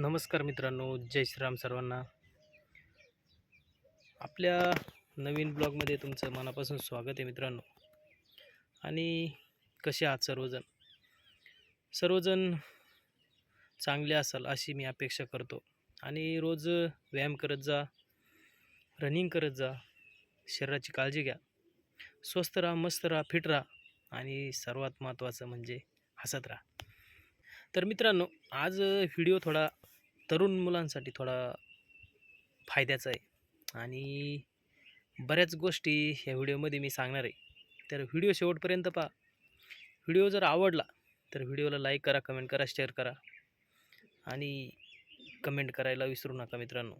नमस्कार मित्रांनो जय श्रीराम सर्वांना. आपल्या नवीन ब्लॉगमध्ये तुमचं मनापासून स्वागत आहे मित्रांनो. आणि कसे आहात सर्वजण? सर्वजण चांगले असाल अशी मी अपेक्षा करतो. आणि रोज व्यायाम करत जा रनिंग करत जा शरीराची काळजी घ्या स्वस्त राहा मस्त राहा फिट राहा आणि सर्वात महत्त्वाचं म्हणजे हसत राहा. तर मित्रांनो आज व्हिडिओ थोडा तरुण मुलांसाठी थोडा फायद्याचा आहे. आणि बऱ्याच गोष्टी ह्या व्हिडिओमध्ये मी सांगणार आहे. तर व्हिडिओ शेवटपर्यंत पहा. व्हिडिओ जर आवडला तर व्हिडिओला लाईक करा कमेंट करा शेअर करा. आणि कमेंट करायला विसरू नका मित्रांनो.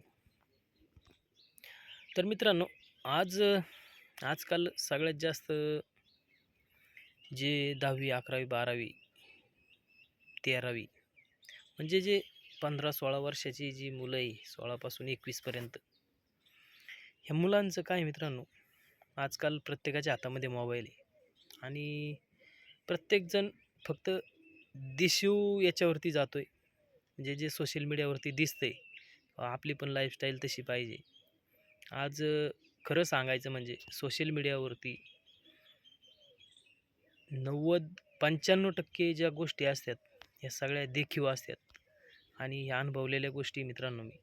तर मित्रांनो आज आजकाल सगळ्यात जास्त जे दहावी अकरावी बारावी तेरावी म्हणजे जे पंधरा सोळा वर्षाची जी मुलं आहे सोळापासून एकवीसपर्यंत. ह्या मुलांचं काय मित्रांनो आजकाल प्रत्येकाच्या हातामध्ये मोबाईल आहे. आणि प्रत्येकजण फक्त दिशू याच्यावरती जातो आहे म्हणजे जे सोशल मीडियावरती दिसतंय आपली पण लाईफस्टाईल तशी पाहिजे. आज खरं सांगायचं म्हणजे सोशल मीडियावरती नव्वद पंच्याण्णव टक्के ज्या गोष्टी असतात ह्या सगळ्या देखीव असतात. आणि ह्या अनुभवलेल्या गोष्टी मित्रांनो मी.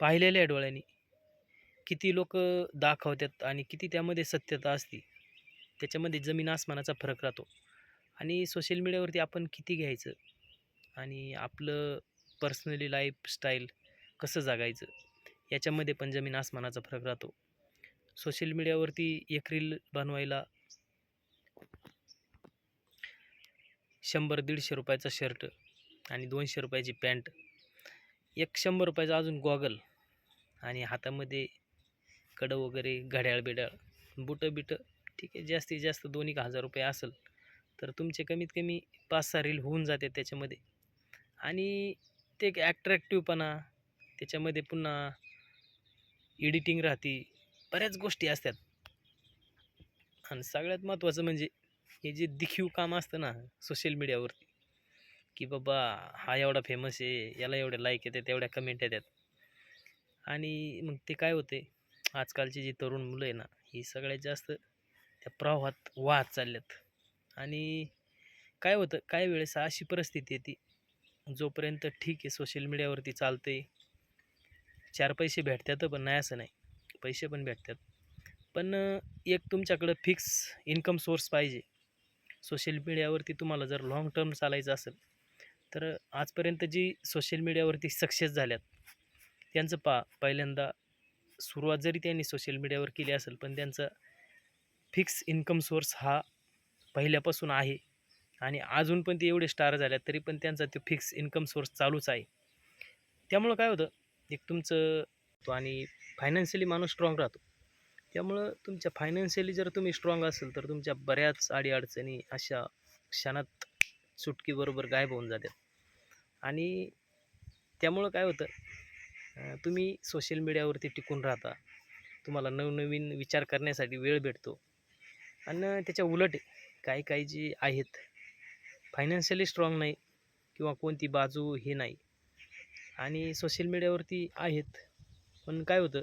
पाहिलेल्या आहे डोळ्यांनी. किती लोक दाखवतात आणि किती त्यामध्ये सत्यता असते. त्याच्यामध्ये जमीन आसमानाचा फरक राहतो. आणि सोशल मीडियावरती आपण किती घ्यायचं? आणि आपलं पर्सनली लाईफस्टाईल कसं जगायचं? याच्यामध्ये पण जमीन आसमानाचा फरक राहतो. सोशल मीडियावरती एक रील बनवायला शंभर दीडशे रुपयाचा शर्ट. आणि दोनशे रुपयाची पॅन्ट. एक शंभर रुपयाचा अजून गॉगल. आणि हातामध्ये कडं वगैरे घड्याळ बिड्याळ बुटं बिटं. ठीक आहे जास्तीत जास्त दोन एक हजार रुपये असेल तर तुमचे कमीत कमी पाच सहा रील होऊन जाते त्याच्यामध्ये. आणि ते एक ॲट्रॅक्टिवपणा त्याच्यामध्ये पुन्हा एडिटिंग राहते बऱ्याच गोष्टी असतात. आणि सगळ्यात महत्त्वाचं म्हणजे हे जे दिखीव काम असतं ना सोशल मीडियावरती की बाबा हा एवढा फेमस आहे याला एवढे लाईक येतात एवढ्या कमेंट येतात. आणि मग ते काय होते आजकालची जी तरुण मुलं आहे ना ही सगळ्यात जास्त त्या प्रवाहात वाहत चालल्यात. आणि काय होतं काय वेळेस अशी परिस्थिती येते जोपर्यंत ठीक आहे सोशल मीडियावरती चालते चार पैसे भेटतात पण नाही असं नाही. पैसे पण भेटतात. पण एक तुमच्याकडं फिक्स इन्कम सोर्स पाहिजे. सोशल मीडियावरती तुम्हाला जर लाँग टर्म चालायचं असेल तर आजपर्यंत जी सोशल मीडियावरती सक्सेस झाल्यात त्यांचं पा पहिल्यांदा सुरुवात जरी त्यांनी सोशल मीडियावर केली असेल पण त्यांचा फिक्स इन्कम सोर्स हा पहिल्यापासून आहे. आणि अजून पण ते एवढे स्टार झाल्यात तरी पण त्यांचा तो फिक्स इन्कम सोर्स चालूच आहे. त्यामुळं काय होतं एक तुमचं तो आणि फायनान्शियली माणूस स्ट्रॉंग राहतो. त्यामुळं तुमच्या फायनान्शियली जर तुम्ही स्ट्रॉंग असेल तर तुमच्या बऱ्याच अडीअडचणी अशा क्षणात सुटकीबरोबर गायब होऊन जातात. आणि त्यामुळं काय होतं तुम्ही सोशल मीडियावरती टिकून राहता. तुम्हाला नवनवीन विचार करण्यासाठी वेळ भेटतो. आणि त्याच्या उलट काही काही जी आहेत फायनान्शियली स्ट्रॉंग नाही किंवा कोणती बाजू हे नाही. आणि सोशल मीडियावरती आहेत पण काय होतं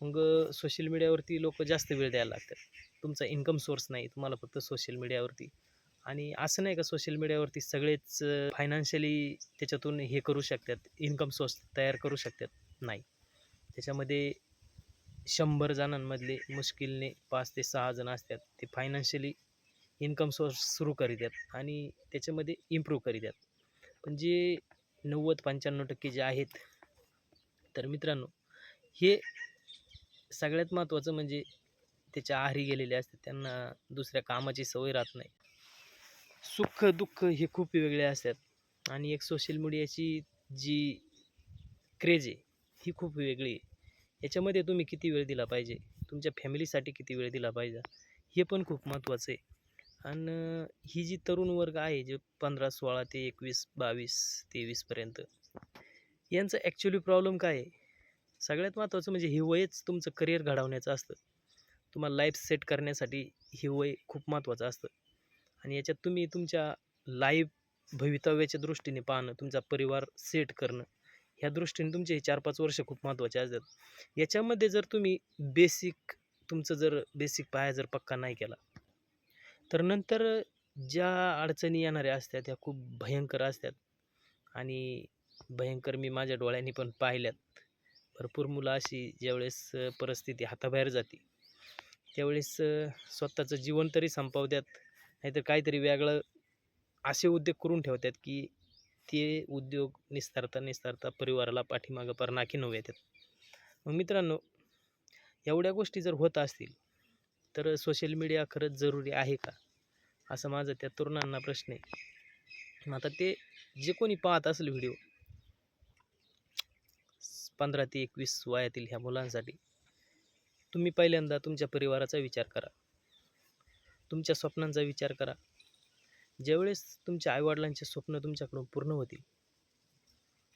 मग सोशल मीडियावरती लोक जास्त वेळ द्यायला लागतात. तुमचा इन्कम सोर्स नाही तुम्हाला फक्त सोशल मीडियावरती आणि असं नाही का सोशल मीडियावरती सगळेच फायनान्शियली त्याच्यातून हे करू शकतात इन्कम सोर्स तयार करू शकतात? नाही. त्याच्यामध्ये शंभर जणांमधले मुश्किलने पाच ते सहा जण असतात ते फायनान्शियली इन्कम सोर्स सुरू करीतात आणि त्याच्यामध्ये इम्प्रूव्ह करीतात. पण जे नव्वद पंच्याण्णव टक्के जे आहेत तर मित्रांनो हे सगळ्यात महत्त्वाचं म्हणजे त्याच्या आहारी गेलेले असतात त्यांना दुसऱ्या कामाची सवय राहत नाही. सुख दुःख हे खूप वेगळे असतात. आणि एक सोशल मीडियाची जी क्रेज आहे ही खूप वेगळी आहे. याच्यामध्ये तुम्ही किती वेळ दिला पाहिजे? तुमच्या फॅमिलीसाठी किती वेळ दिला पाहिजे? हे पण खूप महत्त्वाचं आहे. आणि ही जी तरुण वर्ग आहे जे पंधरा सोळा ते एकवीस बावीस तेवीसपर्यंत यांचं ॲक्च्युली प्रॉब्लेम काय आहे? सगळ्यात महत्त्वाचं म्हणजे हे वयच तुमचं करिअर घडवण्याचं असतं. तुम्हाला लाईफ सेट करण्यासाठी हे वय खूप महत्त्वाचं असतं. आणि याच्यात तुम्ही तुमच्या लाईफ भवितव्याच्या दृष्टीने पाहणं तुमचा परिवार सेट करणं ह्या दृष्टीने तुमचे हे चार पाच वर्ष खूप महत्त्वाचे असतात. याच्यामध्ये जर तुम्ही बेसिक तुमचं जर बेसिक पाया जर पक्का नाही केला तर नंतर ज्या अडचणी येणाऱ्या असतात त्या खूप भयंकर असतात. आणि भयंकर मी माझ्या डोळ्यांनी पण पाहिल्यात. भरपूर मुलं अशी ज्यावेळेस परिस्थिती हाताबाहेर जाते त्यावेळेस स्वतःचं जीवन तरी संपवतात. नाहीतर काहीतरी वेगळं असे उद्योग करून ठेवतात की ते उद्योग निस्तारता निस्तारता परिवाराला पाठीमागं पार नव्हे येतात. मग मित्रांनो एवढ्या गोष्टी जर होत असतील तर सोशल मीडिया खरंच जरुरी आहे का? असं माझं त्या तरुणांना प्रश्न आहे. मग आता ते जे कोणी पाहत असेल व्हिडिओ पंधरा ते एकवीस वयातील ह्या मुलांसाठी तुम्ही पहिल्यांदा तुमच्या परिवाराचा विचार करा. तुमच्या स्वप्नांचा विचार करा. ज्यावेळेस तुमच्या आईवडिलांचे स्वप्न तुमच्याकडून पूर्ण होतील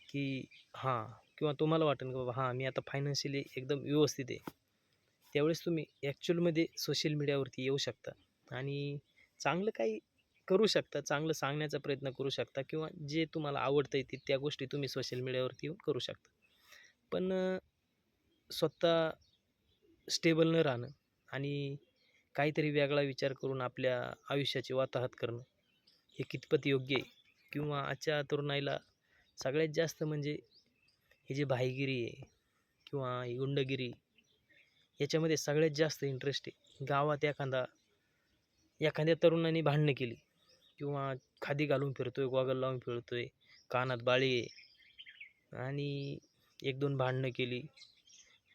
की हां किंवा तुम्हाला वाटेल की बाबा हां मी आता फायनान्शियली एकदम व्यवस्थित आहे. त्यावेळेस तुम्ही ॲक्च्युअलमध्ये सोशल मीडियावरती येऊ शकता आणि चांगलं काही करू शकता चांगलं सांगण्याचा प्रयत्न करू शकता किंवा जे तुम्हाला आवडतं आहे ते त्या गोष्टी तुम्ही सोशल मीडियावरती येऊन करू शकता. पण स्वतः स्टेबल न राहणं आणि काहीतरी वेगळा विचार करून आपल्या आयुष्याची वाताहत करणं हे कितपत योग्य आहे? किंवा आजच्या तरुणाईला सगळ्यात जास्त म्हणजे हे जे भाईगिरी आहे किंवा ही गुंडगिरी याच्यामध्ये सगळ्यात जास्त इंटरेस्ट आहे. गावात एखादा एखाद्या तरुणाने भांडणं केली किंवा खादी घालून फिरतोय गॉगल लावून फिरतोय कानात बाळी आहे आणि एक दोन भांडणं केली.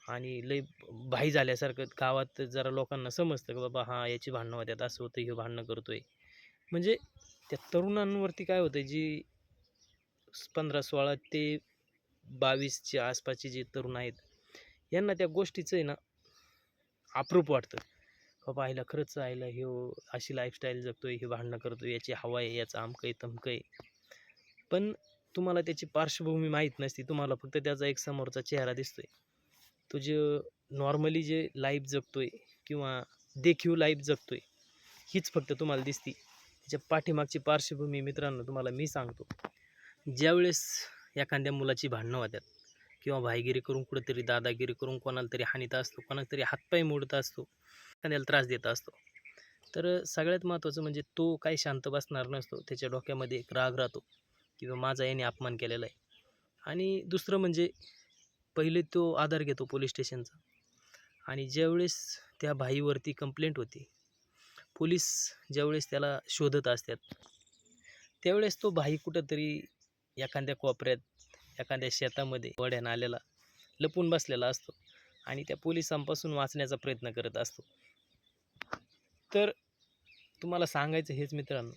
आणि लय भाई झाल्यासारखं गावात जरा लोकांना समजतं की बाबा हां याची भांडणं होत्यात असं होतं हे भांडणं करतोय. म्हणजे त्या तरुणांवरती काय होतं जी पंधरा सोळा ते बावीसच्या आसपासचे जे तरुण आहेत यांना त्या गोष्टीचं आहे ना अप्रूप वाटतं. बाबा आईला खरंच आईला हे अशी लाईफस्टाईल जगतोय हे भांडणं करतोय याची हवा आहे याचं अमकं आहे तमकं आहे. पण तुम्हाला त्याची पार्श्वभूमी माहीत नसते तुम्हाला फक्त त्याचा एक समोरचा चेहरा दिसतोय. तो जे नॉर्मली जे लाईफ जगतो आहे किंवा देखीव लाईफ जगतो आहे हीच फक्त तुम्हाला दिसती. त्याच्या पाठीमागची पार्श्वभूमी मित्रांनो तुम्हाला मी सांगतो. ज्यावेळेस एखाद्या मुलाची भांडणं होत्यात किंवा भाईगिरी करून कुठेतरी दादागिरी करून कोणाला तरी हानीत असतो कोणाला तरी हातपाय मोडत असतो एखाद्याला त्रास देत असतो. तर सगळ्यात महत्त्वाचं म्हणजे तो काही शांत बसणार नसतो त्याच्या डोक्यामध्ये एक राग राहतो किंवा माझा याने अपमान केलेला आहे. आणि दुसरं म्हणजे पहिले तो आधार घेतो पोलीस स्टेशनचा. आणि ज्यावेळेस त्या भाईवरती कंप्लेंट होते पोलीस ज्यावेळेस त्याला शोधत असतात त्यावेळेस तो भाई कुठंतरी एखाद्या कोपऱ्यात एखाद्या शेतामध्ये वड्यानं आलेला लपून बसलेला असतो आणि त्या पोलिसांपासून वाचण्याचा प्रयत्न करत असतो. तर तुम्हाला सांगायचं हेच मित्रांनो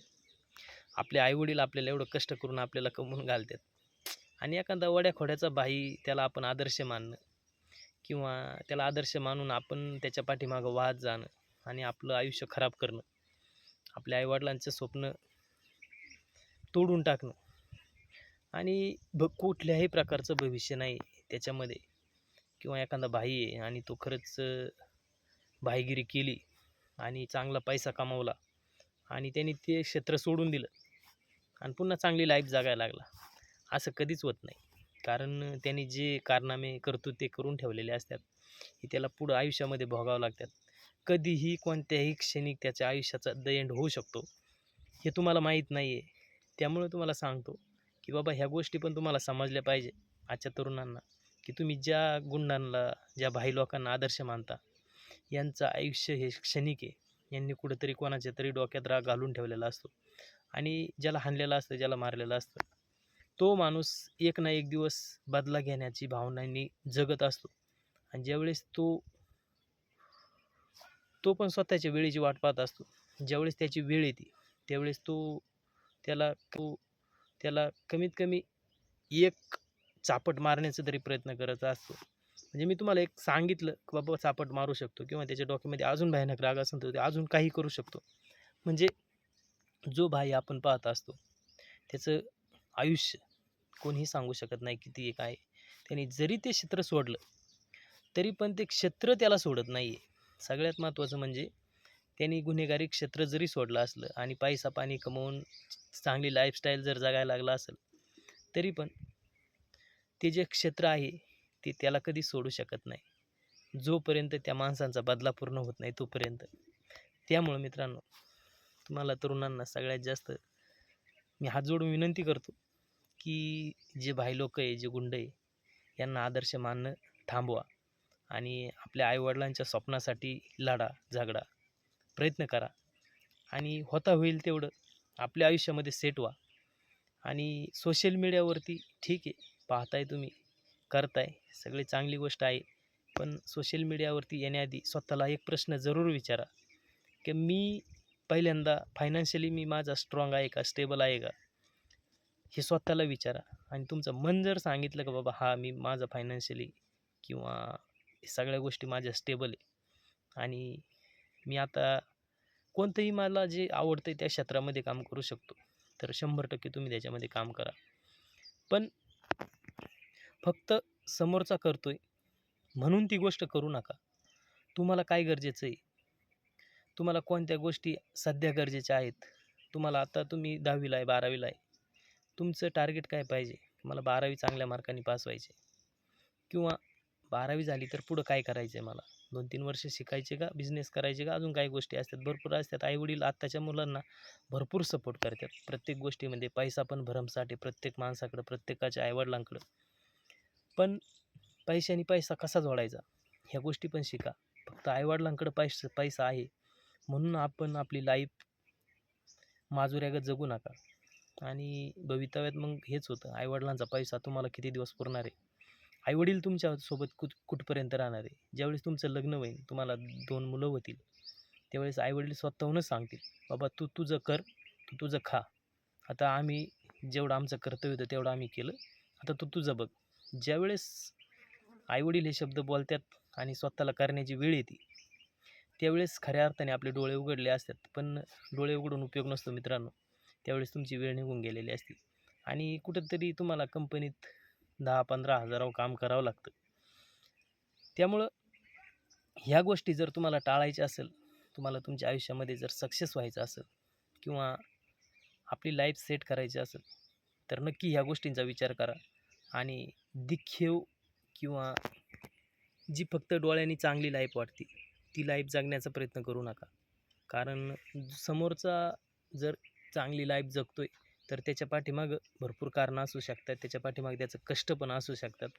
आपले आईवडील आपल्याला एवढं कष्ट करून आपल्याला कमवून घालतात. आणि एखादा वड्याखोड्याचा भाई त्याला आपण आदर्श मानणं किंवा त्याला आदर्श मानून आपण त्याच्या पाठीमागं वाहत जाणं आणि आपलं आयुष्य खराब करणं आपल्या आईवडिलांचं स्वप्न तोडून टाकणं आणि भ कुठल्याही प्रकारचं भविष्य नाही त्याच्यामध्ये किंवा एखादा भाई आहे आणि तो खरंच भाईगिरी केली आणि चांगला पैसा कमावला आणि त्यांनी ते क्षेत्र सोडून दिलं आणि पुन्हा चांगली लाईफ जगायला लागला. असं कधीच होत नाही. कारण त्यांनी जे कारनामे करतो ते करून ठेवलेले असतात. हे त्याला पुढं आयुष्यामध्ये भोगावं लागतात. कधीही कोणत्याही क्षणिक त्याच्या आयुष्याचा द एंड होऊ शकतो. हे तुम्हाला माहीत नाही आहे त्यामुळे तुम्हाला सांगतो की बाबा ह्या गोष्टी पण तुम्हाला समजल्या पाहिजे आजच्या तरुणांना. की तुम्ही ज्या गुंडांना ज्या भाई लोकांना आदर्श मानता यांचं आयुष्य हे क्षणिक आहे. यांनी कुठंतरी कोणाच्या तरी डोक्यात राग घालून ठेवलेला असतो. आणि ज्याला हाणलेलं असतं ज्याला मारलेलं असतं. तो माणूस एक ना एक दिवस बदला घेण्याची भावनांनी जगत असतो. आणि ज्यावेळेस तो तो पण स्वतःच्या वेळेची वाट पाहत असतो. ज्यावेळेस त्याची वेळ येते त्यावेळेस तो त्याला तो त्याला कमीत कमी एक चापट मारण्याचा तरी प्रयत्न करत असतो. म्हणजे मी तुम्हाला एक सांगितलं की बाबा चापट मारू शकतो किंवा त्याच्या डोक्यामध्ये अजून भयानक राग असेल तर ते अजून काही करू शकतो. म्हणजे जो भाई आपण पाहत असतो त्याचं आयुष्य कोणीही सांगू शकत नाही किती एक आहे. त्याने जरी ते क्षेत्र सोडलं तरी पण ते क्षेत्र त्याला सोडत नाही आहे सगळ्यात महत्त्वाचं म्हणजे त्यांनी गुन्हेगारी क्षेत्र जरी सोडलं असलं आणि पैसा पाणी कमवून चांगली लाईफस्टाईल जर जगायला लागला असेल तरी पण ते जे क्षेत्र आहे ते त्याला कधी सोडू शकत नाही. जोपर्यंत त्या माणसांचा बदला पूर्ण होत नाही तोपर्यंत. त्यामुळं मित्रांनो तुम्हाला तरुणांना सगळ्यात जास्त मी हात जोडून विनंती करतो की जे भाई लोक आहे जे गुंड आहे यांना आदर्श मानणं थांबवा आणि आपल्या आईवडिलांच्या स्वप्नासाठी लढा झगडा प्रयत्न करा आणि होता होईल तेवढं. आपल्या आयुष्यामध्ये सेट व्हा आणि सोशल मीडियावरती ठीक आहे पाहताय तुम्ही करताय सगळी चांगली गोष्ट आहे पण सोशल मीडियावरती येण्याआधी स्वतःला एक प्रश्न जरूर विचारा की मी पहिल्यांदा फायनान्शियली मी माझा स्ट्रॉंग आहे का स्टेबल आहे का? हे स्वतःला विचारा. आणि तुमचं मन जर सांगितलं का बाबा हा मी माझं फायनान्शियली किंवा हे सगळ्या गोष्टी माझ्या स्टेबल आहे. आणि मी आता कोणतंही मला जे आवडतं त्या क्षेत्रामध्ये काम करू शकतो. तर शंभर टक्के तुम्ही त्याच्यामध्ये काम करा. पण फक्त समोरचा करतोय म्हणून ती गोष्ट करू नका. तुम्हाला काय गरजेचं आहे? तुम्हाला कोणत्या गोष्टी सध्या गरजेच्या आहेत? तुम्हाला आता तुम्ही दहावीला आहे बारावीला आहे. तुमचं टार्गेट काय पाहिजे? मला बारावी चांगल्या मार्काने पास व्हायचे किंवा बारावी झाली तर पुढं काय करायचं आहे मला? दोन तीन वर्ष शिकायचे का? बिझनेस करायचे का? अजून काही गोष्टी असतात. भरपूर असतात. आईवडील आत्ताच्या मुलांना भरपूर सपोर्ट करतात. प्रत्येक गोष्टीमध्ये पैसा पण भरमसाठ आहे प्रत्येक माणसाकडं प्रत्येकाच्या आईवडिलांकडं. पण पैशाने पैसा कसा जोडायचा? ह्या गोष्टी पण शिका. फक्त आईवडिलांकडं पैसा पैसा आहे. म्हणून आपण आपली लाईफ माजुऱ्यागत जगू नका. आणि भवितव्यात मग हेच होतं. आईवडिलांचा पैसा तुम्हाला किती दिवस पुरणार आहे? आईवडील तुमच्यासोबत कुठ कुठपर्यंत राहणार आहे? ज्यावेळेस तुमचं लग्न होईल तुम्हाला दोन मुलं होतील त्यावेळेस आईवडील स्वतःहूनच सांगतील बाबा तू तुझं कर तू तुझं खा. आता आम्ही जेवढं आमचं कर्तव्य होतं तेवढं आम्ही केलं. आता तू तुझं बघ. ज्यावेळेस आईवडील हे शब्द बोलतात आणि स्वतःला करण्याची वेळ येते त्यावेळेस खऱ्या अर्थाने आपले डोळे उघडले असतात. पण डोळे उघडून उपयोग नसतो मित्रांनो. त्यावेळेस तुमची वेळ निघून गेलेली असते. आणि कुठंतरी तुम्हाला कंपनीत दहा पंधरा हजारावर काम करावं लागतं. त्यामुळं ह्या गोष्टी जर तुम्हाला टाळायच्या असेल तुम्हाला तुमच्या आयुष्यामध्ये जर सक्सेस व्हायचं असेल किंवा आपली लाईफ सेट करायची असेल तर नक्की ह्या गोष्टींचा विचार करा. आणि दिखेव किंवा जी फक्त डोळ्यांनी चांगली लाईफ वाटते ती लाईफ जगण्याचा प्रयत्न करू नका. कारण समोरचा जर चांगली लाईफ जगतो आहे तर त्याच्या पाठीमागं भरपूर कारणं असू शकतात. त्याच्या पाठीमागे त्याचं कष्ट पण असू शकतात.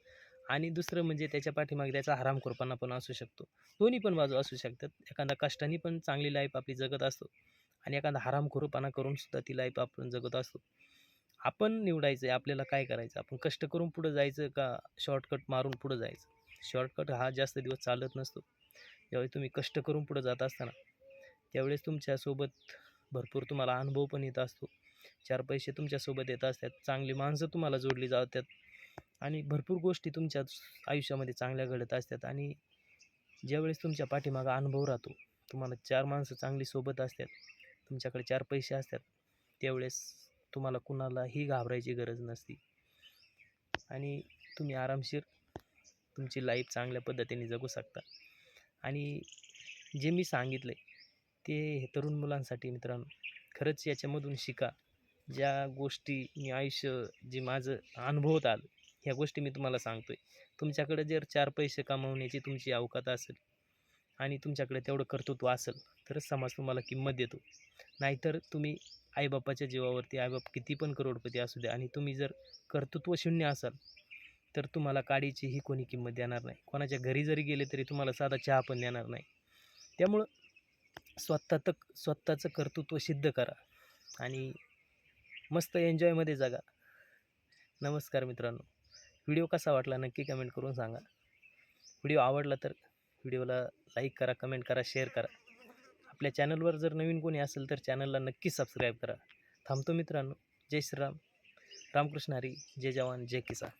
आणि दुसरं म्हणजे त्याच्या पाठीमागे त्याचा हरामखोरपणा पण असू शकतो. दोन्ही पण बाजू असू शकतात. एखादा कष्टाने पण चांगली लाईफ आपली जगत असतो आणि एखादा हरामखोरपणा करूनसुद्धा ती लाईफ आपण जगत असतो. आपण निवडायचं आहे आपल्याला काय करायचं? आपण कष्ट करून पुढं जायचं का शॉर्टकट मारून पुढं जायचं? शॉर्टकट हा जास्त दिवस चालत नसतो. ज्यावेळेस तुम्ही कष्ट करून पुढं जात असताना त्यावेळेस तुमच्यासोबत भरपूर तुम्हाला अनुभव पण येत असतो. चार पैसे तुमच्यासोबत येत असतात. चांगली माणसं तुम्हाला जोडली जातात. आणि भरपूर गोष्टी तुमच्या आयुष्यामध्ये चांगल्या घडत असतात. आणि ज्यावेळेस तुमच्या पाठीमागा अनुभव राहतो तुम्हाला चार माणसं चांगली सोबत असतात तुमच्याकडे चार पैसे असतात त्यावेळेस तुम्हाला कुणालाही घाबरायची गरज नसते. आणि तुम्ही आरामशीर तुमची लाईफ चांगल्या पद्धतीने जगू शकता. आणि जे मी सांगितलं आहे ते हे तरुण मुलांसाठी मित्रांनो खरंच याच्यामधून शिका. ज्या गोष्टी मी आयुष्य जे माझं अनुभवत आलं ह्या गोष्टी मी तुम्हाला सांगतो आहे तुमच्याकडे जर चार पैसे कमावण्याची तुमची अवकात असेल आणि तुमच्याकडे तेवढं कर्तृत्व असेल तरच समाज तुम्हाला किंमत देतो. नाहीतर तुम्ही आईबापाच्या जीवावरती आईबाप किती पण करोडपती असू द्या आणि तुम्ही जर कर्तृत्व शून्य असाल तर तुम्हाला काडीचीही कोणी किंमत देणार नाही. कोणाच्या घरी जरी गेले तरी तुम्हाला साधा चहा पण देणार नाही. त्यामुळं स्वतः तक स्वतःचं कर्तृत्व सिद्ध करा आणि मस्त एन्जॉयमध्ये जगा. नमस्कार मित्रांनो. व्हिडिओ कसा वाटला नक्की कमेंट करून सांगा. व्हिडिओ आवडला तर व्हिडिओला लाईक करा कमेंट करा शेअर करा. आपल्या चॅनलवर जर नवीन कोणी असेल तर चॅनलला नक्की सबस्क्राईब करा. थांबतो मित्रांनो. जय श्रीराम. रामकृष्ण हरी. जय जवान. जय किसान.